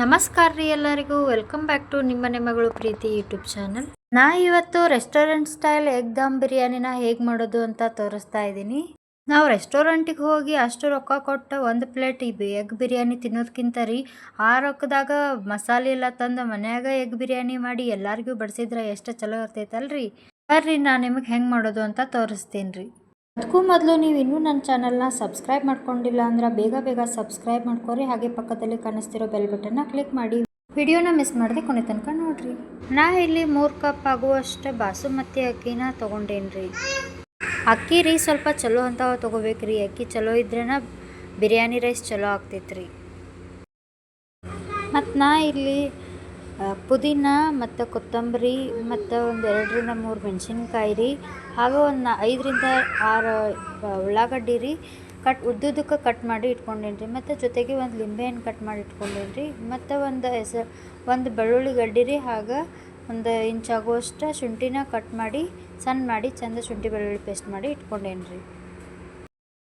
ನಮಸ್ಕಾರ ರೀ ಎಲ್ಲರಿಗೂ. ವೆಲ್ಕಮ್ ಬ್ಯಾಕ್ ಟು ನಿಮ್ಮ ಮಗಳು ಪ್ರೀತಿ ಯೂಟ್ಯೂಬ್ ಚಾನಲ್ ನಾ ಇವತ್ತು ರೆಸ್ಟೋರೆಂಟ್ ಸ್ಟೈಲ್ ಎಗ್ ದಮ್ ಬಿರಿಯಾನಿನ ಹೇಗೆ ಮಾಡೋದು ಅಂತ ತೋರಿಸ್ತಾ ಇದ್ದೀನಿ. ನಾವು ರೆಸ್ಟೋರೆಂಟಿಗೆ ಹೋಗಿ ಅಷ್ಟು ರೊಕ್ಕ ಕೊಟ್ಟು ಒಂದು ಪ್ಲೇಟ್ ಎಗ್ ಬಿರಿಯಾನಿ ತಿನ್ನೋದಕ್ಕಿಂತ ರೀ, ಆ ರೊಕ್ಕದಾಗ ಮಸಾಲೆ ಎಲ್ಲ ತಂದು ಮನ್ಯಾಗ ಎಗ್ ಬಿರಿಯಾನಿ ಮಾಡಿ ಎಲ್ಲರಿಗೂ ಬಡಿಸಿದ್ರೆ ಎಷ್ಟು ಚಲೋ ಇರ್ತೈತಲ್ರಿ? ಬರ್ರಿ ನಾನು ನಿಮಗೆ ಹೆಂಗೆ ಮಾಡೋದು ಅಂತ ತೋರಿಸ್ತೀನಿ ರೀ. ಅದಕ್ಕೂ ಮೊದಲು ನೀವು ಇನ್ನೂ ನನ್ನ ಚಾನಲ್ನ ಸಬ್ಸ್ಕ್ರೈಬ್ ಮಾಡ್ಕೊಂಡಿಲ್ಲ ಅಂದ್ರೆ ಬೇಗ ಬೇಗ ಸಬ್ಸ್ಕ್ರೈಬ್ ಮಾಡ್ಕೊರಿ. ಹಾಗೆ ಪಕ್ಕದಲ್ಲಿ ಕಾಣಿಸ್ತಿರೋ ಬೆಲ್ ಬಟನ್ನ ಕ್ಲಿಕ್ ಮಾಡಿ. ವಿಡಿಯೋನ ಮಿಸ್ ಮಾಡದೆ ಕೊನೆ ತನಕ ನೋಡ್ರಿ. ನಾ ಇಲ್ಲಿ ಮೂರು ಕಪ್ ಆಗುವಷ್ಟು ಬಾಸುಮತಿ ಅಕ್ಕಿನ ತೊಗೊಂಡೇನ್ರಿ? ಅಕ್ಕಿ ರೀ ಸ್ವಲ್ಪ ಚಲೋ ಅಂತ ತೊಗೋಬೇಕ್ರಿ. ಅಕ್ಕಿ ಚಲೋ ಇದ್ರೇನ ಬಿರಿಯಾನಿ ರೈಸ್ ಚಲೋ ಆಗ್ತೈತ್ರಿ. ಮತ್ತು ನಾ ಇಲ್ಲಿ ಪುದೀನ ಮತ್ತು ಕೊತ್ತಂಬರಿ ಮತ್ತು ಒಂದು ಎರಡರಿಂದ ಮೂರು ಮೆಣಸಿನ್ಕಾಯಿ ರೀ. ಹಾಗೂ ಒಂದು ಐದರಿಂದ ಆರು ಉಳ್ಳಾಗಡ್ಡಿ ರೀ. ಕಟ್ ಉದ್ದುದಕ್ಕೆ ಕಟ್ ಮಾಡಿ ಇಟ್ಕೊಂಡೇನಿ ರೀ. ಮತ್ತು ಜೊತೆಗೆ ಒಂದು ಲಿಂಬೆಹಣ್ಣು ಕಟ್ ಮಾಡಿ ಇಟ್ಕೊಂಡೇನಿ ರೀ. ಮತ್ತು ಒಂದು ಹೆಸ, ಒಂದು ಬೆಳ್ಳುಳ್ಳಿ ಗಡ್ಡಿ ರೀ. ಹಾಗೆ ಒಂದು ಇಂಚ್ ಆಗುವಷ್ಟು ಶುಂಠಿನ ಕಟ್ ಮಾಡಿ, ಸಣ್ಣ ಮಾಡಿ, ಚಂದ ಶುಂಠಿ ಬೆಳ್ಳುಳ್ಳಿ ಪೇಸ್ಟ್ ಮಾಡಿ ಇಟ್ಕೊಂಡೇನಿ ರೀ.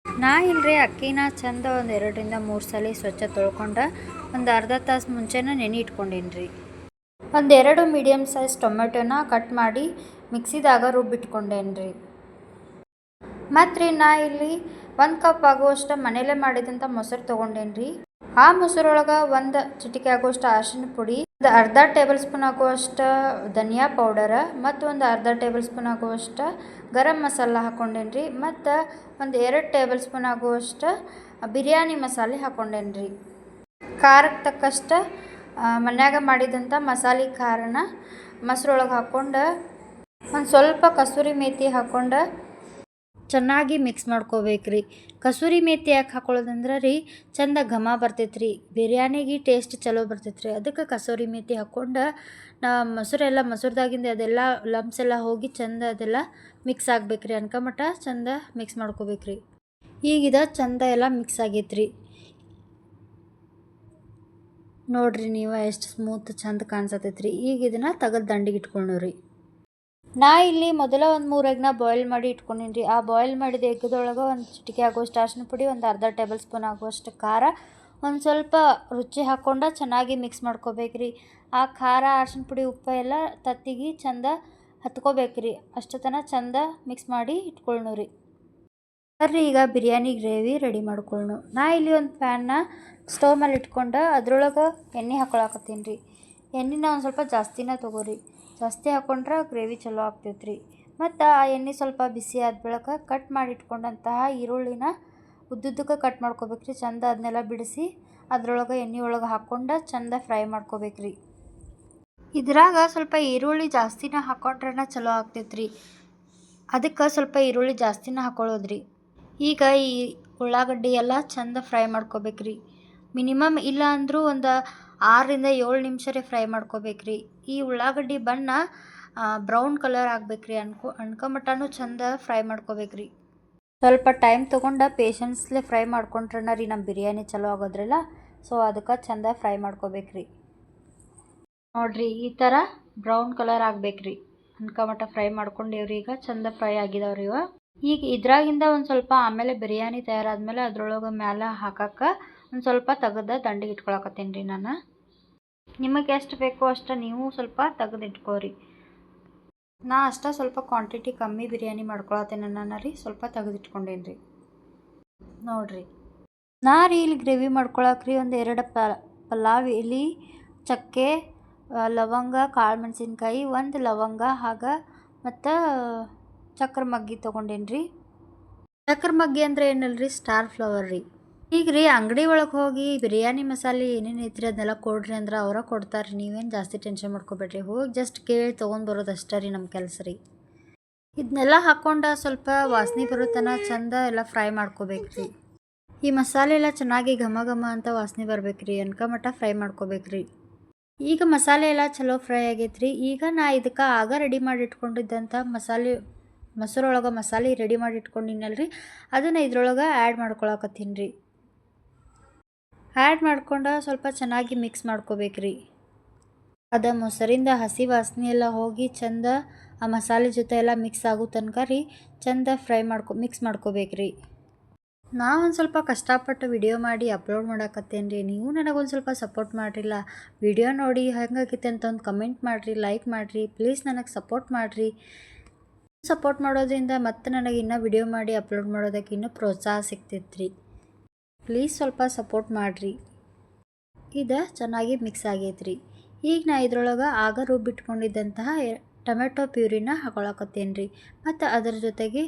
ನಾ ಇಲ್ರಿ ಅಕ್ಕಿನ ಚಂದ ಒಂದು ಎರಡರಿಂದ ಮೂರು ಸಲ ಸ್ವಚ್ಛ ತೊಳ್ಕೊಂಡು, ಒಂದು ಅರ್ಧ ತಾಸು ಮುಂಚೆನೇ ನೆನೆ ಇಟ್ಕೊಂಡೇನಿ ರೀ. ಒಂದೆರಡು ಮೀಡಿಯಮ್ ಸೈಜ್ ಟೊಮೆಟೊನ ಕಟ್ ಮಾಡಿ ಮಿಕ್ಸಿದಾಗ ರುಬ್ಬಿಟ್ಕೊಂಡೇನ್ರಿ ಮತ್ತು ರೀ ನಾ ಇಲ್ಲಿ ಒಂದು ಕಪ್ ಆಗುವಷ್ಟು ಮನೇಲೇ ಮಾಡಿದಂಥ ಮೊಸರು ತೊಗೊಂಡೇನ್ರಿ. ಆ ಮೊಸರೊಳಗೆ ಒಂದು ಚಿಟಿಕೆ ಆಗುವಷ್ಟು ಅರಿಶಿನ ಪುಡಿ, ಒಂದು ಅರ್ಧ ಟೇಬಲ್ ಸ್ಪೂನ್ ಆಗುವಷ್ಟು ಧನಿಯಾ ಪೌಡರ ಮತ್ತು ಒಂದು ಅರ್ಧ ಟೇಬಲ್ ಸ್ಪೂನ್ ಆಗುವಷ್ಟು ಗರಂ ಮಸಾಲ ಹಾಕ್ಕೊಂಡೇನ್ರಿ ಮತ್ತು ಒಂದು ಎರಡು ಟೇಬಲ್ ಸ್ಪೂನ್ ಆಗುವಷ್ಟು ಬಿರಿಯಾನಿ ಮಸಾಲೆ ಹಾಕ್ಕೊಂಡೇನ್ರಿ ಖಾರಕ್ಕೆ ತಕ್ಕಷ್ಟು ಮನ್ಯಾಗ ಮಾಡಿದಂಥ ಮಸಾಲೆ ಖಾರನ ಮೊಸರೊಳಗೆ ಹಾಕ್ಕೊಂಡು ಒಂದು ಸ್ವಲ್ಪ ಕಸೂರಿ ಮೇಥಿ ಹಾಕ್ಕೊಂಡು ಚೆನ್ನಾಗಿ ಮಿಕ್ಸ್ ಮಾಡ್ಕೋಬೇಕ್ರಿ. ಕಸೂರಿ ಮೇಥಿ ಯಾಕೆ ಹಾಕೊಳ್ಳೋದಂದ್ರೆ ರೀ ಚಂದ ಘಮ ಬರ್ತೈತೆ ರೀ ಬಿರಿಯಾನಿಗೆ ಟೇಸ್ಟ್ ಚಲೋ ಬರ್ತೈತೆ ರೀ ಅದಕ್ಕೆ ಕಸೂರಿ ಮೇಥಿ ಹಾಕ್ಕೊಂಡು ನಾ ಮೊಸರೆಲ್ಲ ಮೊಸರ್ದಾಗಿಂದ ಅದೆಲ್ಲ ಲಮ್ಸ್ ಎಲ್ಲ ಹೋಗಿ ಚಂದ ಅದೆಲ್ಲ ಮಿಕ್ಸ್ ಆಗ್ಬೇಕ್ರಿ. ಅನ್ಕಮಟ ಚಂದ ಮಿಕ್ಸ್ ಮಾಡ್ಕೋಬೇಕ್ರಿ. ಈಗಿದ ಚಂದ ಎಲ್ಲ ಮಿಕ್ಸ್ ಆಗೈತೆ ರೀ ನೋಡ್ರಿ ನೀವು ಎಷ್ಟು ಸ್ಮೂತ್ ಚಂದ ಕಾಣಿಸತೈತ್ರಿ. ಈಗ ಇದನ್ನು ತೆಗೆದು ದಂಡಿಗೆ ಇಟ್ಕೊಂಡ್ರಿ ನಾ ಇಲ್ಲಿ ಮೊದಲ ಒಂದು ಮೂರು ಎಗ್ನ ಬಾಯ್ಲ್ ಮಾಡಿ ಇಟ್ಕೊಂಡಿನ್ರಿ. ಆ ಬಾಯ್ಲ್ ಮಾಡಿದ ಎಗ್ಗದೊಳಗೆ ಒಂದು ಚಿಟಿಕೆ ಆಗುವಷ್ಟು, ಅರಿಶಿನ ಪುಡಿ, ಒಂದು ಅರ್ಧ ಟೇಬಲ್ ಸ್ಪೂನ್ ಆಗುವಷ್ಟು ಖಾರ, ಒಂದು ಸ್ವಲ್ಪ ರುಚಿ ಹಾಕ್ಕೊಂಡು ಚೆನ್ನಾಗಿ ಮಿಕ್ಸ್ ಮಾಡ್ಕೋಬೇಕ್ರಿ. ಆ ಖಾರ, ಅರಿಶಿನ ಪುಡಿ, ಉಪ್ಪು ಎಲ್ಲ ತತ್ತಿಗೆ ಚಂದ ಹತ್ಕೋಬೇಕ್ರಿ. ಅಷ್ಟು ತನಕ ಚಂದ ಮಿಕ್ಸ್ ಮಾಡಿ ಇಟ್ಕೊಳ್ಳು ರೀ ಬರ್ರಿ, ಈಗ ಬಿರಿಯಾನಿ ಗ್ರೇವಿ ರೆಡಿ ಮಾಡ್ಕೊಳ್ಳೋಣ ನಾ ಇಲ್ಲಿ ಒಂದು ಪ್ಯಾನ್ನ ಸ್ಟವ್ ಮೇಲೆ ಇಟ್ಕೊಂಡು ಅದ್ರೊಳಗೆ ಎಣ್ಣೆ ಹಾಕೊಳಕತ್ತೀನಿ ರೀ. ಎಣ್ಣೆನ ಒಂದು ಸ್ವಲ್ಪ ಜಾಸ್ತಿನೇ ತೊಗೋರಿ. ಜಾಸ್ತಿ ಹಾಕೊಂಡ್ರೆ ಗ್ರೇವಿ ಚಲೋ ಆಗ್ತೈತೆ ರೀ ಮತ್ತು ಆ ಎಣ್ಣೆ ಸ್ವಲ್ಪ ಬಿಸಿ ಆದ ಬಳಿಕ ಕಟ್ ಮಾಡಿ ಇಟ್ಕೊಂಡಂತಹ ಈರುಳ್ಳಿನ ಉದ್ದುದ್ದಕ್ಕೆ ಕಟ್ ಮಾಡ್ಕೋಬೇಕ್ರಿ. ಚಂದ ಅದನ್ನೆಲ್ಲ ಬಿಡಿಸಿ ಅದ್ರೊಳಗೆ ಎಣ್ಣೆ ಒಳಗೆ ಹಾಕ್ಕೊಂಡು ಚಂದ ಫ್ರೈ ಮಾಡ್ಕೋಬೇಕ್ರಿ. ಇದ್ರಾಗ ಸ್ವಲ್ಪ ಈರುಳ್ಳಿ ಜಾಸ್ತಿನ ಹಾಕ್ಕೊಂಡ್ರೆ ಚಲೋ ಆಗ್ತೈತೆ ರೀ ಅದಕ್ಕೆ ಸ್ವಲ್ಪ ಈರುಳ್ಳಿ ಜಾಸ್ತಿನ ಹಾಕೊಳ್ಳೋದ್ರಿ. ಈಗ ಈ ಉಳ್ಳಾಗಡ್ಡಿ ಎಲ್ಲ ಚಂದ ಫ್ರೈ ಮಾಡ್ಕೋಬೇಕ್ರಿ. ಮಿನಿಮಮ್ ಇಲ್ಲ ಅಂದರೂ ಒಂದು ಆರರಿಂದ ಏಳು ನಿಮಿಷ ರೀ ಫ್ರೈ ಮಾಡ್ಕೋಬೇಕ್ರಿ. ಈ ಉಳ್ಳಾಗಡ್ಡಿ ಬಣ್ಣ ಬ್ರೌನ್ ಕಲರ್ ಆಗ್ಬೇಕ್ರಿ. ಅನ್ಕೊ ಅನ್ಕೊಂಮಟನೂ ಚಂದ ಫ್ರೈ ಮಾಡ್ಕೋಬೇಕ್ರಿ. ಸ್ವಲ್ಪ ಟೈಮ್ ತೊಗೊಂಡು ಪೇಷನ್ಸ್ಲೆ ಫ್ರೈ ಮಾಡ್ಕೊಂಡ್ರನ ರೀ ನಮ್ಮ ಬಿರಿಯಾನಿ ಚಲೋ ಆಗೋದ್ರಲ್ಲ. ಸೊ, ಅದಕ್ಕೆ ಚಂದ ಫ್ರೈ ಮಾಡ್ಕೋಬೇಕ್ರಿ. ನೋಡ್ರಿ, ಈ ಥರ ಬ್ರೌನ್ ಕಲರ್ ಆಗ್ಬೇಕ್ರಿ. ಅನ್ಕಮಟ ಫ್ರೈ ಮಾಡ್ಕೊಂಡೇವ್ರಿ ಈಗ. ಚಂದ ಫ್ರೈ ಆಗಿದಾವ್ರಿ ಇವ. ಈಗ ಇದ್ರಾಗಿಂದ ಒಂದು ಸ್ವಲ್ಪ ಆಮೇಲೆ ಬಿರಿಯಾನಿ ತಯಾರಾದ್ಮೇಲೆ ಅದ್ರೊಳಗೆ ಮ್ಯಾಲೆ ಹಾಕಕ್ಕೆ ಒಂದು ಸ್ವಲ್ಪ ತೆಗೆದ ದಂಡಿಗೆ ಇಟ್ಕೊಳಕತ್ತೀನಿ ರೀ ನಾನು. ನಿಮಗೆ ಎಷ್ಟು ಬೇಕೋ ಅಷ್ಟು ನೀವು ಸ್ವಲ್ಪ ತೆಗೆದು ಇಟ್ಕೋರಿ. ನಾ ಅಷ್ಟ ಸ್ವಲ್ಪ ಕ್ವಾಂಟಿಟಿ ಕಮ್ಮಿ ಬಿರಿಯಾನಿ ಮಾಡ್ಕೊಳತ್ತೇನೆ ನಾನು ರೀ, ಸ್ವಲ್ಪ ತೆಗೆದು ಇಟ್ಕೊಂಡೇನಿ ರೀ. ನೋಡ್ರಿ. ನಾ ರೀ ಇಲ್ಲಿ ಗ್ರೇವಿ ಮಾಡ್ಕೊಳಕ್ಕೆ ರೀ ಒಂದು ಎರಡು ಪಲಾವ್, ಇಲಿ, ಚಕ್ಕೆ ಲವಂಗ, ಕಾಳು ಮೆಣಸಿನ್ಕಾಯಿ, ಒಂದು ಲವಂಗ, ಹಾಗೆ ಮತ್ತು ಚಕ್ರ ಮಗ್ಗಿ ತೊಗೊಂಡೇನ್ರಿ? ರೀ ಚಕ್ರ ಮಗ್ಗಿ ಅಂದ್ರೆ ಏನಲ್ರಿ? ರೀ ಸ್ಟಾರ್ ಫ್ಲವರ್ ರೀ. ಈಗ ರೀ ಅಂಗಡಿ ಒಳಗೆ ಹೋಗಿ ಬಿರಿಯಾನಿ ಮಸಾಲೆ ಏನೇನು ಐತ್ರಿ ಅದನ್ನೆಲ್ಲ ಕೊಡ್ರಿ ಅಂದ್ರೆ ಅವರ ಕೊಡ್ತಾರೆ ನೀವೇನು ಜಾಸ್ತಿ ಟೆನ್ಷನ್ ಮಾಡ್ಕೋಬೇಡ್ರಿ. ಹೋಗಿ ಜಸ್ಟ್ ಕೇಳಿ ತೊಗೊಂಡು ಬರೋದು ಅಷ್ಟೇ ರೀ ನಮ್ಮ ಕೆಲಸ ರೀ. ಇದನ್ನೆಲ್ಲ ಹಾಕ್ಕೊಂಡು ಸ್ವಲ್ಪ ವಾಸನೆ ಬರೋ ಚಂದ ಎಲ್ಲ ಫ್ರೈ ಮಾಡ್ಕೋಬೇಕ್ರಿ. ಈ ಮಸಾಲೆ ಎಲ್ಲ ಚೆನ್ನಾಗಿ ಘಮ ಘಮ ಅಂತ ವಾಸನೆ ಬರ್ಬೇಕ್ರಿ. ಅನ್ಕಮಟ ಫ್ರೈ ಮಾಡ್ಕೋಬೇಕ್ರಿ. ಈಗ ಮಸಾಲೆ ಎಲ್ಲ ಚಲೋ ಫ್ರೈ ಆಗೈತ್ರಿ. ಈಗ ನಾ ಇದಕ್ಕೆ ಆಗ ರೆಡಿ ಮಾಡಿ ಇಟ್ಕೊಂಡಿದ್ದಂಥ ಮಸಾಲೆ ಮೊಸರೊಳಗೆ ಮಸಾಲೆ ರೆಡಿ ಮಾಡಿ ಇಟ್ಕೊಂಡಿನಲ್ರಿ ಅದನ್ನು ಇದ್ರೊಳಗೆ ಆ್ಯಡ್ ಮಾಡ್ಕೊಳಕತ್ತೀನಿ ರೀ. ಆ್ಯಡ್ ಮಾಡ್ಕೊಂಡು ಸ್ವಲ್ಪ ಚೆನ್ನಾಗಿ ಮಿಕ್ಸ್ ಮಾಡ್ಕೋಬೇಕ್ರಿ. ಅದು ಮೊಸರಿಂದ ಹಸಿ ವಾಸನೆ ಎಲ್ಲ ಹೋಗಿ ಚಂದ ಆ ಮಸಾಲೆ ಜೊತೆ ಎಲ್ಲ ಮಿಕ್ಸ್ ಆಗೋ ತನಕ ರೀ ಚಂದ ಫ್ರೈ ಮಾಡ್ಕೊ ಮಿಕ್ಸ್ ಮಾಡ್ಕೋಬೇಕ್ರಿ. ನಾವು ಒಂದು ಸ್ವಲ್ಪ ಕಷ್ಟಪಟ್ಟು ವಿಡಿಯೋ ಮಾಡಿ ಅಪ್ಲೋಡ್ ಮಾಡಾಕತ್ತೇನೆ ರೀ. ನೀವು ನನಗೊಂದು ಸ್ವಲ್ಪ ಸಪೋರ್ಟ್ ಮಾಡಿರಿಲ್ಲ. ವಿಡಿಯೋ ನೋಡಿ ಹೆಂಗಾಗಿತ್ತೆ ಅಂತ ಒಂದು ಕಮೆಂಟ್ ಮಾಡಿರಿ ಲೈಕ್ ಮಾಡಿರಿ. ಪ್ಲೀಸ್ ನನಗೆ ಸಪೋರ್ಟ್ ಮಾಡಿರಿ. ಸಪೋರ್ಟ್ ಮಾಡೋದ್ರಿಂದ ಮತ್ತೆ ನನಗೆ ಇನ್ನೂ ವಿಡಿಯೋ ಮಾಡಿ ಅಪ್ಲೋಡ್ ಮಾಡೋದಕ್ಕೆ ಇನ್ನೂ ಪ್ರೋತ್ಸಾಹ ಸಿಗ್ತೈತೆ ರೀ ಪ್ಲೀಸ್ ಸ್ವಲ್ಪ ಸಪೋರ್ಟ್ ಮಾಡಿರಿ. ಇದು ಚೆನ್ನಾಗಿ ಮಿಕ್ಸ್ ಆಗೈತ್ರಿ. ಈಗ ನಾ ಇದ್ರೊಳಗೆ ಆಗ ರುಬ್ಬಿಟ್ಕೊಂಡಿದ್ದಂತಹ ಟೊಮೆಟೊ ಪ್ಯೂರಿನ ಹಾಕೊಳಕತ್ತೇನೆ ರೀ ಮತ್ತು ಅದರ ಜೊತೆಗೆ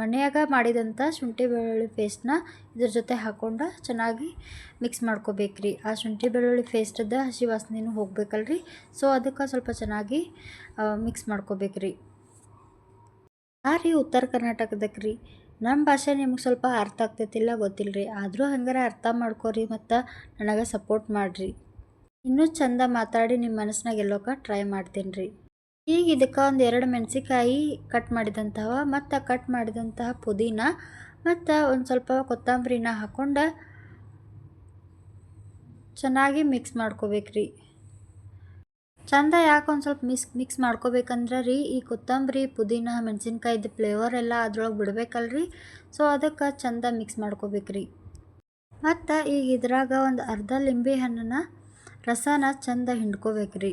ಮನೆಯಾಗ ಮಾಡಿದಂಥ ಶುಂಠಿ ಬೆಳ್ಳುಳ್ಳಿ ಪೇಸ್ಟ್ನ ಇದ್ರ ಜೊತೆ ಹಾಕ್ಕೊಂಡು ಚೆನ್ನಾಗಿ ಮಿಕ್ಸ್ ಮಾಡ್ಕೋಬೇಕ್ರಿ. ಆ ಶುಂಠಿ ಬೆಳ್ಳುಳ್ಳಿ ಪೇಸ್ಟದ ಹಸಿ ವಾಸನೆಯೂ ಹೋಗ್ಬೇಕಲ್ರಿ. ಸೊ, ಅದಕ್ಕೆ ಸ್ವಲ್ಪ ಚೆನ್ನಾಗಿ ಮಿಕ್ಸ್ ಮಾಡ್ಕೋಬೇಕ್ರಿ. ಆ ರೀ ಉತ್ತರ ಕರ್ನಾಟಕದಕ್ಕೆ ರೀ ನಮ್ಮ ಭಾಷೆ ನಿಮ್ಗೆ ಸ್ವಲ್ಪ ಅರ್ಥ ಆಗ್ತೈತಿಲ್ಲ ಗೊತ್ತಿಲ್ಲ ರೀ ಆದರೂ ಹಂಗಾರೆ ಅರ್ಥ ಮಾಡ್ಕೊರಿ ಮತ್ತು ನನಗೆ ಸಪೋರ್ಟ್ ಮಾಡಿರಿ. ಇನ್ನೂ ಚಂದ ಮಾತಾಡಿ ನಿಮ್ಮ ಮನಸ್ಸಿನಾಗ ಗೆಲ್ಲೋಕೆ ಟ್ರೈ ಮಾಡ್ತೀನಿ ರೀ ಈಗ ಇದಕ್ಕೆ ಒಂದು ಎರಡು ಮೆಣಸಿಕಾಯಿ ಕಟ್ ಮಾಡಿದಂತಹ ಮತ್ತು ಕಟ್ ಮಾಡಿದಂತಹ ಪುದೀನ, ಮತ್ತು ಒಂದು ಸ್ವಲ್ಪ ಕೊತ್ತಂಬರಿನ ಹಾಕ್ಕೊಂಡು ಚೆನ್ನಾಗಿ ಮಿಕ್ಸ್ ಮಾಡ್ಕೋಬೇಕ್ರಿ. ಚಂದ ಯಾಕೆ ಒಂದು ಸ್ವಲ್ಪ ಮಿಸ್ ಮಿಕ್ಸ್ ಮಾಡ್ಕೋಬೇಕಂದ್ರೆ ರೀ, ಈ ಕೊತ್ತಂಬರಿ, ಪುದೀನ, ಮೆಣಸಿನ್ಕಾಯ್ದು ಫ್ಲೇವರ್ ಎಲ್ಲ ಅದ್ರೊಳಗೆ ಬಿಡಬೇಕಲ್ರಿ. ಸೊ ಅದಕ್ಕೆ ಚಂದ ಮಿಕ್ಸ್ ಮಾಡ್ಕೋಬೇಕ್ರಿ ಮತ್ತು ಈಗ ಇದ್ರಾಗ ಒಂದು ಅರ್ಧ ಲಿಂಬೆ ಹಣ್ಣನ್ನ ರಸನ ಚಂದ ಹಿಂಡ್ಕೋಬೇಕ್ರಿ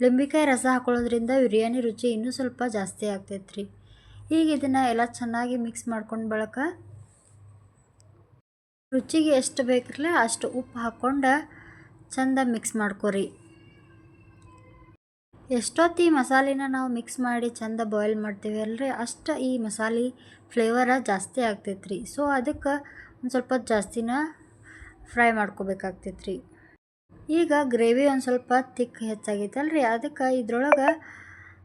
ಲಿಂಬಿಕಾಯಿ ರಸ ಹಾಕೊಳ್ಳೋದ್ರಿಂದ ಬಿರಿಯಾನಿ ರುಚಿ ಇನ್ನೂ ಸ್ವಲ್ಪ ಜಾಸ್ತಿ ಆಗ್ತೈತೆ ರೀ. ಈಗ ಇದನ್ನು ಎಲ್ಲ ಚೆನ್ನಾಗಿ ಮಿಕ್ಸ್ ಮಾಡ್ಕೊಂಡು ಬಳಕ ರುಚಿಗೆ ಎಷ್ಟು ಬೇಕಿರಲ್ಲ ಅಷ್ಟು ಉಪ್ಪು ಹಾಕ್ಕೊಂಡು ಚಂದ ಮಿಕ್ಸ್ ಮಾಡ್ಕೊರಿ. ಎಷ್ಟೊತ್ತು ಈ ಮಸಾಲಿನ ನಾವು ಮಿಕ್ಸ್ ಮಾಡಿ ಚಂದ ಬಾಯ್ಲ್ ಮಾಡ್ತೀವಿ ಅಲ್ರಿ? ಅಷ್ಟು ಈ ಮಸಾಲೆ ಫ್ಲೇವರ ಜಾಸ್ತಿ ಆಗ್ತೈತೆ ರೀ ಸೊ ಅದಕ್ಕೆ ಒಂದು ಸ್ವಲ್ಪ ಜಾಸ್ತಿನ ಫ್ರೈ ಮಾಡ್ಕೋಬೇಕಾಗ್ತೈತೆ ರೀ ಈಗ ಗ್ರೇವಿ ಒಂದು ಸ್ವಲ್ಪ ತಿಕ್ ಹೆಚ್ಚಾಗೈತಲ್ರಿ? ಅದಕ್ಕೆ ಇದ್ರೊಳಗೆ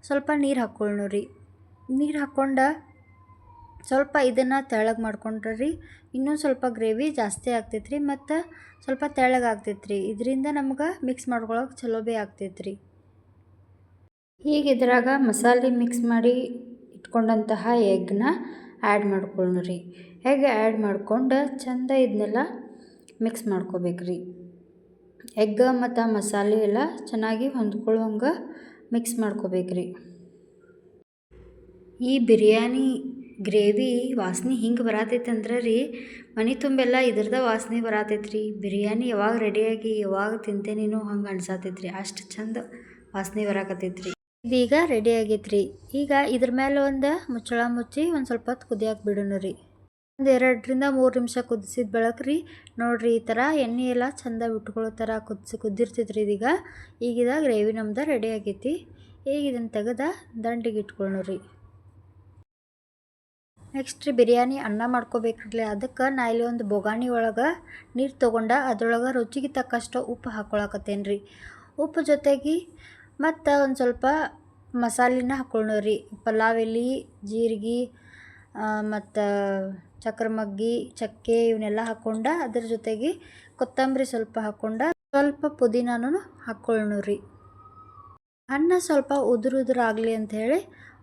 ಸ್ವಲ್ಪ ನೀರು ಹಾಕ್ಕೊಳ್ಳೋ ರೀ. ನೀರು ಹಾಕ್ಕೊಂಡು ಸ್ವಲ್ಪ ಇದನ್ನು ತೆಳಗೆ ಮಾಡ್ಕೊಂಡ್ರೆ ರೀ. ಇನ್ನೂ ಸ್ವಲ್ಪ ಗ್ರೇವಿ ಜಾಸ್ತಿ ಆಗ್ತೈತೆ ರೀ ಮತ್ತು ಸ್ವಲ್ಪ ತೆಳ್ಳಗೆ ರೀ ಇದರಿಂದ ನಮ್ಗೆ ಮಿಕ್ಸ್ ಮಾಡ್ಕೊಳಕ್ಕೆ ಚಲೋ ಭೀ ಆಗ್ತೈತೆ ರೀ ಈಗ ಇದ್ರಾಗ ಮಸಾಲೆ ಮಿಕ್ಸ್ ಮಾಡಿ ಇಟ್ಕೊಂಡಂತಹ ಎಗ್ನ ಆ್ಯಡ್ ರೀ ಎಗ್ ಆ್ಯಡ್ ಮಾಡ್ಕೊಂಡು ಚಂದ ಇದನ್ನೆಲ್ಲ ಮಿಕ್ಸ್ ಮಾಡ್ಕೋಬೇಕ್ರಿ. ಎಗ್ ಮತ್ತು ಮಸಾಲೆ ಎಲ್ಲ ಚೆನ್ನಾಗಿ ಹೊಂದ್ಕೊಳ್ಳೋಂಗೆ ಮಿಕ್ಸ್ ಮಾಡ್ಕೋಬೇಕ್ರಿ. ಈ ಬಿರಿಯಾನಿ ಗ್ರೇವಿ ವಾಸನೆ ಹಿಂಗೆ ಬರತೈತೆ ಅಂದ್ರೆ ರೀ, ಮನೆ ತುಂಬೆಲ್ಲ ಇದ್ರದ ವಾಸನೆ ಬರತೈತೆ ರೀ ಬಿರಿಯಾನಿ ಯಾವಾಗ ರೆಡಿಯಾಗಿ ಯಾವಾಗ ತಿಂತೇನೇನೋ ಹಂಗೆ ಅನ್ಸತೈತೆ ರೀ ಅಷ್ಟು ಚಂದ ವಾಸನೆ ಬರಾಕತ್ತೈತೆ ರೀ ಇದೀಗ ರೆಡಿ ಆಗೈತೆ ರೀ ಈಗ ಇದ್ರ ಮೇಲೆ ಒಂದು ಮುಚ್ಚಳ ಮುಚ್ಚಿ ಒಂದು ಸ್ವಲ್ಪ ಹೊತ್ತು ಕುದಿಯಾಕೆ ಬಿಡೋಣ ರೀ. ಒಂದು ಎರಡರಿಂದ ಮೂರು ನಿಮಿಷ ಕುದಿಸಿದ ಬೆಳಕು ರೀ. ನೋಡಿರಿ ಈ ಥರ ಎಣ್ಣೆ ಎಲ್ಲ ಚಂದ ಬಿಟ್ಕೊಳ್ಳೋ ಥರ ಕುದಿಸಿ ಕುದ್ದಿರ್ತೈತೆ ರೀ ಇದೀಗ. ಈಗಿದ ಗ್ರೇವಿ ನಮ್ದು ರೆಡಿ ಆಗೈತಿ. ಈಗ ಇದನ್ನು ತೆಗೆದ ದಂಡಿಗೆ ಇಟ್ಕೊಳ್ಳೋಣ ರೀ. ನೆಕ್ಸ್ಟ್ ರೀ ಬಿರಿಯಾನಿ ಅನ್ನ ಮಾಡ್ಕೋಬೇಕ್ರಿ. ಅದಕ್ಕೆ ನಾ ಇಲ್ಲಿ ಒಂದು ಬೊಗಾಣಿ ಒಳಗೆ ನೀರು ತೊಗೊಂಡ ಅದ್ರೊಳಗೆ ರುಚಿಗೆ ತಕ್ಕಷ್ಟು ಉಪ್ಪು ಹಾಕ್ಕೊಳಕತ್ತೇನೆ ರೀ ಉಪ್ಪು ಜೊತೆಗೆ ಮತ್ತು ಒಂದು ಸ್ವಲ್ಪ ಮಸಾಲಿನ ಹಾಕ್ಕೊಳ್ಳೋಣ ರೀ. ಪಲಾವ್ ಎಲೆ, ಜೀರಿಗೆ ಮತ್ತು ಚಕ್ರ ಮಗ್ಗಿ ಚಕ್ಕೆ ಇವನ್ನೆಲ್ಲ ಹಾಕ್ಕೊಂಡು ಅದ್ರ ಜೊತೆಗೆ ಕೊತ್ತಂಬರಿ ಸ್ವಲ್ಪ ಹಾಕ್ಕೊಂಡು ಸ್ವಲ್ಪ ಪುದೀನಾನೂ ಹಾಕ್ಕೊಳ್ಳೋಣ ರೀ. ಅನ್ನ ಸ್ವಲ್ಪ ಉದುರು ಉದುರು ಆಗಲಿ ಅಂಥೇಳಿ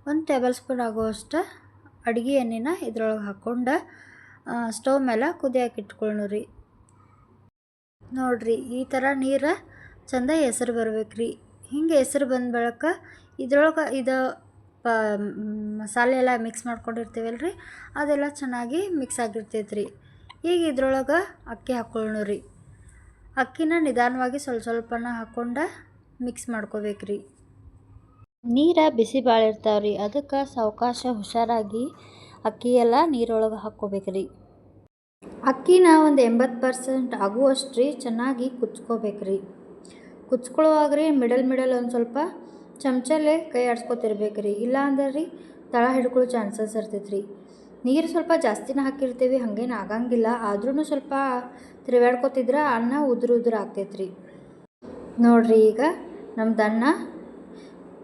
ಒಂದು ಟೇಬಲ್ ಸ್ಪೂನ್ ಆಗುವಷ್ಟು ಅಡುಗೆ ಎಣ್ಣೆನ ಇದ್ರೊಳಗೆ ಹಾಕ್ಕೊಂಡು ಸ್ಟವ್ ಮೇಲೆ ಕುದಿಯಕ್ಕೆ ಇಟ್ಕೊಳ್ಳೋಣ ರೀ. ನೋಡಿರಿ ಈ ಥರ ನೀರು ಚಂದ ಹೆಸರು ಬರ್ಬೇಕು ರೀ ಹಿಂಗೆ ಹೆಸರು ಬಂದ ಬಳಿಕ ಇದ್ರೊಳಗೆ ಇದು ಪ ಮಸಾಲೆ ಎಲ್ಲ ಮಿಕ್ಸ್ ಮಾಡ್ಕೊಂಡಿರ್ತೀವಲ್ಲ ರೀ ಅದೆಲ್ಲ ಚೆನ್ನಾಗಿ ಮಿಕ್ಸ್ ಆಗಿರ್ತೈತೆ ರೀ ಈಗ ಇದ್ರೊಳಗೆ ಅಕ್ಕಿ ಹಾಕ್ಕೊಳ್ಳೋಣ ರೀ. ಅಕ್ಕಿನ ನಿಧಾನವಾಗಿ ಸ್ವಲ್ಪ ಸ್ವಲ್ಪನ ಹಾಕ್ಕೊಂಡು ಮಿಕ್ಸ್ ಮಾಡ್ಕೋಬೇಕು ರೀ ನೀರು ಬಿಸಿ ಭಾಳ ಇರ್ತಾವೆ ರೀ ಅದಕ್ಕೆ ಸಾವಕಾಶ ಹುಷಾರಾಗಿ ಅಕ್ಕಿ ಎಲ್ಲ ನೀರೊಳಗೆ ಹಾಕ್ಕೋಬೇಕು ರೀ ಅಕ್ಕಿನ ಒಂದು ಎಂಬತ್ತು ಪರ್ಸೆಂಟ್ ಆಗುವಷ್ಟು ರೀ ಚೆನ್ನಾಗಿ ಕುಚ್ಕೋಬೇಕು ರೀ ಕುಚ್ಕೊಳ್ಳುವಾಗ ರೀ ಮಿಡಲ್ ಮಿಡಲ್ ಒಂದು ಸ್ವಲ್ಪ ಚಮಚಲ್ಲೇ ಕೈ ಆಡ್ಸ್ಕೊತಿರ್ಬೇಕು ರೀ ಇಲ್ಲ ಅಂದ್ರೆ ರೀ ತಳ ಹಿಡ್ಕೊಳ್ಳೋ ಚಾನ್ಸಸ್ ಇರ್ತೈತೆ ರೀ ನೀರು ಸ್ವಲ್ಪ ಜಾಸ್ತಿನ ಹಾಕಿರ್ತೀವಿ, ಹಾಗೇನು ಆಗಂಗಿಲ್ಲ. ಆದ್ರೂ ಸ್ವಲ್ಪ ತಿರುಗಾಡ್ಕೊತಿದ್ರೆ ಅನ್ನ ಉದುರು ಉದುರು ಆಗ್ತೈತೆ ರೀ ನೋಡಿರಿ ಈಗ ನಮ್ದು ಅನ್ನ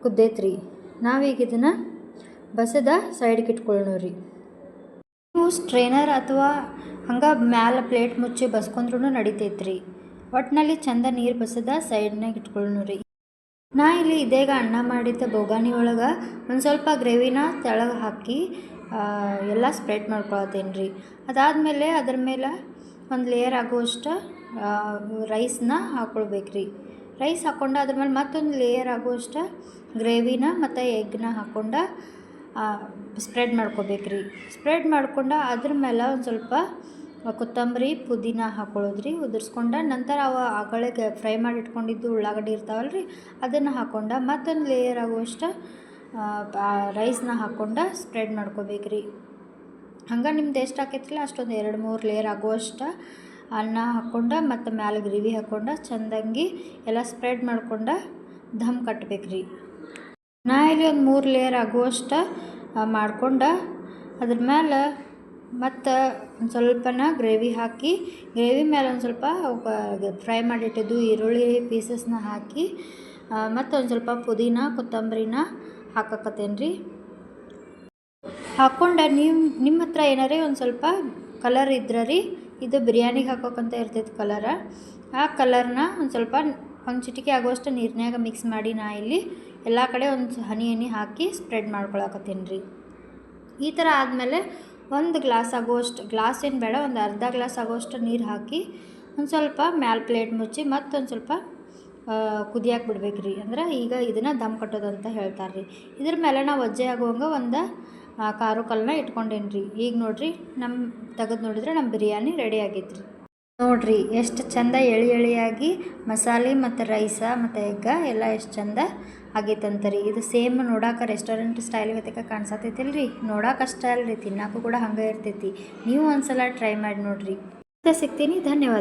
ಕುದ್ದೈತೆ ರೀ ನಾವೀಗ ಇದನ್ನು ಬಸದ ಸೈಡ್ಗೆ ಇಟ್ಕೊಳ್ಳೋಣ ರೀ ನೀವು ಸ್ಟ್ರೈನರ್ ಅಥವಾ ಹಂಗೆ ಮ್ಯಾಲೆ ಪ್ಲೇಟ್ ಮುಚ್ಚಿ ಬಸ್ಕೊಂಡ್ರೂ ರೀ ಒಟ್ಟಿನಲ್ಲಿ ಚಂದ ನೀರು ಬಸದ ಸೈಡ್ನಾಗ ಇಟ್ಕೊಳ್ಳೋಣ ರೀ ನಾ ಇಲ್ಲಿ ಇದೇಗ ಅನ್ನ ಮಾಡಿದ್ದ ಬೋಗಾನಿ ಒಳಗೆ ಒಂದು ಸ್ವಲ್ಪ ಗ್ರೇವಿನ ತೆಳಗೆ ಹಾಕಿ ಎಲ್ಲ ಸ್ಪ್ರೆಡ್ ಮಾಡ್ಕೊಳತ್ತೇನೆ ರೀ ಅದಾದಮೇಲೆ ಅದ್ರ ಮೇಲೆ ಒಂದು ಲೇಯರ್ ಆಗುವಷ್ಟು ರೈಸ್ನ ಹಾಕ್ಕೊಳ್ಬೇಕು ರೀ ರೈಸ್ ಹಾಕ್ಕೊಂಡು ಅದ್ರ ಮೇಲೆ ಮತ್ತೊಂದು ಲೇಯರ್ ಆಗುವಷ್ಟು ಗ್ರೇವಿನ ಮತ್ತು ಎಗ್ನ ಹಾಕ್ಕೊಂಡು ಸ್ಪ್ರೆಡ್ ಮಾಡ್ಕೋಬೇಕ್ರಿ. ಸ್ಪ್ರೆಡ್ ಮಾಡ್ಕೊಂಡು ಅದ್ರ ಮೇಲೆ ಒಂದು ಸ್ವಲ್ಪ ಕೊತ್ತಂಬರಿ, ಪುದೀನ ಹಾಕೊಳ್ಳೋದ್ರಿ, ಉದುರ್ಸ್ಕೊಂಡ ನಂತರ ಅವ ಆಗಳಿಗೆ ಫ್ರೈ ಮಾಡಿ ಇಟ್ಕೊಂಡಿದ್ದು ಉಳ್ಳಾಗಡ್ಡಿ ಇರ್ತಾವಲ್ಲ ರೀ ಅದನ್ನು ಹಾಕ್ಕೊಂಡ ಮತ್ತೊಂದು ಲೇಯರ್ ಆಗುವಷ್ಟು ರೈಸ್ನ ಹಾಕ್ಕೊಂಡು ಸ್ಪ್ರೆಡ್ ಮಾಡ್ಕೋಬೇಕ್ರಿ. ಹಂಗೆ ನಿಮ್ದು ಎಷ್ಟು ಹಾಕೈತಿಲ್ಲ ಅಷ್ಟೊಂದು ಎರಡು, ಮೂರು ಲೇಯರ್ ಆಗುವಷ್ಟು ಅನ್ನ ಹಾಕ್ಕೊಂಡು ಮತ್ತು ಮ್ಯಾಲೆ ಗ್ರೇವಿ ಹಾಕ್ಕೊಂಡು ಚೆಂದಂಗಿ ಎಲ್ಲ ಸ್ಪ್ರೆಡ್ ಮಾಡ್ಕೊಂಡು ಧಮ್ ಕಟ್ಬೇಕ್ರಿ. ನಾ ಇಲ್ಲಿ ಒಂದು ಮೂರು ಲೇಯರ್ ಆಗುವಷ್ಟು ಮಾಡ್ಕೊಂಡು ಅದ್ರ ಮೇಲೆ ಮತ್ತು ಒಂದು ಸ್ವಲ್ಪನ ಗ್ರೇವಿ ಹಾಕಿ, ಗ್ರೇವಿ ಮೇಲೆ ಒಂದು ಸ್ವಲ್ಪ ಫ್ರೈ ಮಾಡಿಟ್ಟಿದ್ದು ಈರುಳ್ಳಿ ಪೀಸಸ್ನ ಹಾಕಿ ಮತ್ತು ಒಂದು ಸ್ವಲ್ಪ ಪುದೀನ, ಕೊತ್ತಂಬರಿನ ಹಾಕಕತ್ತೇನೆ ರೀ ಹಾಕ್ಕೊಂಡು ನೀವು ನಿಮ್ಮ ಹತ್ರ ಏನಾರೇ ಒಂದು ಸ್ವಲ್ಪ ಕಲರ್ ಇದ್ರೆ ರೀ, ಇದು ಬಿರಿಯಾನಿಗೆ ಹಾಕೋಕ್ಕಂತ ಇರ್ತೈತೆ ಕಲರ ಆ ಕಲರ್ನ ಒಂದು ಸ್ವಲ್ಪ ಒಂದು ಚಿಟಿಕೆ ಆಗುವಷ್ಟು ನೀರಿನಾಗ ಮಿಕ್ಸ್ ಮಾಡಿ ನಾ ಇಲ್ಲಿ ಎಲ್ಲ ಕಡೆ ಒಂದು ಹನಿ ಹನಿ ಹಾಕಿ ಸ್ಪ್ರೆಡ್ ಮಾಡ್ಕೊಳಕತ್ತೀನಿ ರೀ ಈ ಥರ ಆದಮೇಲೆ ಒಂದು ಗ್ಲಾಸ್ ಆಗುವಷ್ಟು ಗ್ಲಾಸ್ ಏನು ಬೇಡ, ಒಂದು ಅರ್ಧ ಗ್ಲಾಸ್ ಆಗುವಷ್ಟು ನೀರು ಹಾಕಿ ಒಂದು ಸ್ವಲ್ಪ ಮ್ಯಾಲ್ ಪ್ಲೇಟ್ ಮುಚ್ಚಿ ಮತ್ತೊಂದು ಸ್ವಲ್ಪ ಕುದಿಯಾಕೆ ಬಿಡ್ಬೇಕು ರೀ ಅಂದ್ರೆ ಈಗ ಇದನ್ನು ದಮ್ ಕಟ್ಟೋದು ಅಂತ ಹೇಳ್ತಾರೆ ರೀ ಇದ್ರ ಮೇಲೆ ನಾವು ಒಜ್ಜೆ ಆಗುವಂಗೆ ಒಂದು ಕಾರು ಕಲ್ಲನ್ನ ಇಟ್ಕೊಂಡೇನಿ ರೀ ಈಗ ನೋಡಿರಿ ನಮ್ಮ ತೆಗೆದು ನೋಡಿದ್ರೆ ನಮ್ಮ ಬಿರಿಯಾನಿ ರೆಡಿ ಆಗೈತೆ ರೀ ನೋಡಿರಿ, ಎಷ್ಟು ಚಂದ ಎಳಿ ಎಳಿಯಾಗಿ ಮಸಾಲೆ ಮತ್ತು ರೈಸ ಮತ್ತು ಎಗ್ಗ ಎಲ್ಲ ಎಷ್ಟು ಚಂದ ಆಗೈತಂತರಿ ಇದು ಸೇಮ್ ನೋಡಾಕ ರೆಸ್ಟೋರೆಂಟ್ ಸ್ಟೈಲ್ ಗತಿಕ ಕಾಣಿಸತೈತಿಲ್ಲ ರೀ ನೋಡಾಕ ಅಷ್ಟೇ ಅಲ್ರಿ ತಿನ್ನಕ್ಕೂ ಕೂಡ ಹಂಗೆ ಇರ್ತೈತಿ. ನೀವು ಒಂದ್ಸಲ ಟ್ರೈ ಮಾಡಿ ನೋಡ್ರಿ. ಸಿಗ್ತೀನಿ, ಧನ್ಯವಾದ.